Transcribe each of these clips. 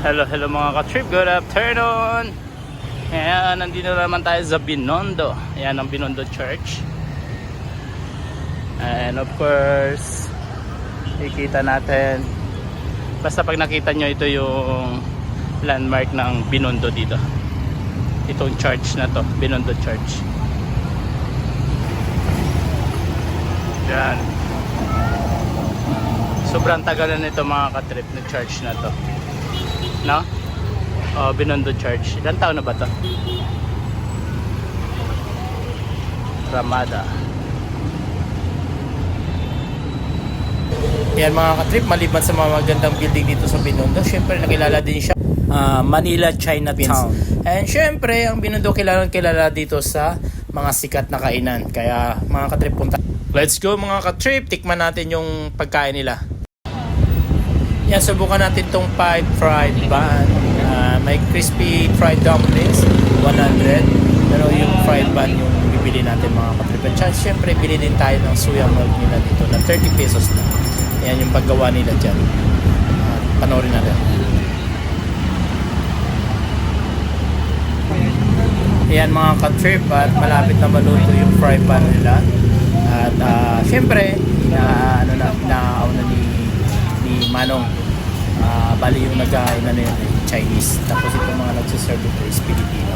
Hello, hello mga ka-trip. Good afternoon. Ayan, nandito naman tayo sa Binondo. Ayan ang Binondo Church. And of course, ikita natin. Basta pag nakita nyo, ito yung landmark ng Binondo dito. Itong church na to, Binondo Church. Yan. Sobrang tagal na nito mga ka-trip na church na to. No? Oh, Binondo Church. Ilan taon na ba to? Ramada. Yan mga katrip, maliban sa mga magandang building dito sa Binondo, syempre nakilala din siya ah, Manila Chinatown. And syempre, ang Binondo kilala kilala dito sa mga sikat na kainan. Kaya mga katrip, punta. Let's go mga katrip, tikman natin yung pagkain nila. Yan, subukan natin tong pipe fried bun. Ah, may crispy fried dumplings, 100. Pero yung fried bun yung bibili natin mga katrip. At syempre, bili din tayo ng suya milk nila dito na 30 pesos na. Yan yung paggawa nila dyan. Uh, panoorin natin. Yan mga ka-trip at malapit na maluto yung fry pan nila. At uh, syempre, na ano na inaaw na ni ni Manong. Ah, bali yung nag-aay na yun, Chinese. Tapos itong mga nagsiserve ito is Filipino.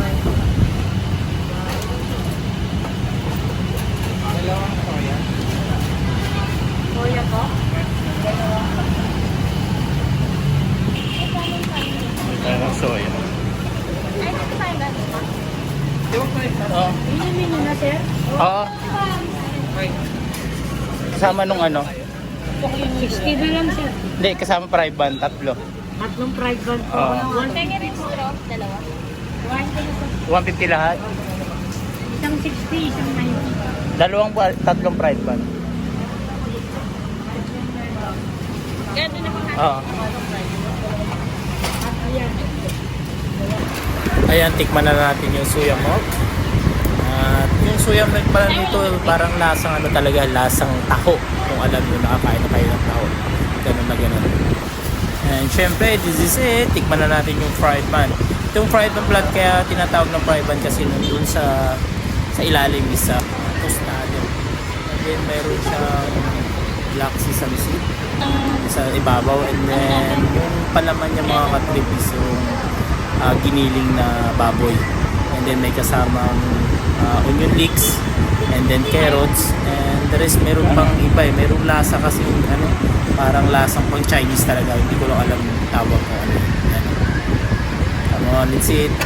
Kuya po? Pero soya. Ay, nagsasabi ba ito? Oh. Inumin nyo na, sir? Oo. Kasama nung ano? 60 na lang, sir. Hindi, kasama fried bun, tatlo. Tatlong fried bun po. Oo. One penny rin dalawa. One penny po. 150 lahat. Isang 60, isang 90. Dalawang bu- tatlong fried bun. Gano'n naman natin. Oo. Ayan. Tikman na natin yung suya milk. Yung suya milk pala nito, parang lasang ano talaga, lasang taho. Kung alam nyo, nakakain na kayo ng taho. Ganun na ganun. And syempre, this is it. Tikman na natin yung fried bun. Itong fried bun blood, kaya tinatawag ng fried bun kasi nandun sa sa ilalim is sa tostado. And then meron siyang black sesame seed sa ibabaw and then yung palaman niya mga katrip is yung ah, giniling na baboy and then may kasamang ah, onion leeks and then carrots and the rest meron pang iba eh. Merong lasa kasi ano parang lasang pang Chinese talaga. Hindi ko lang alam tawag ko ano yan. come on let's eat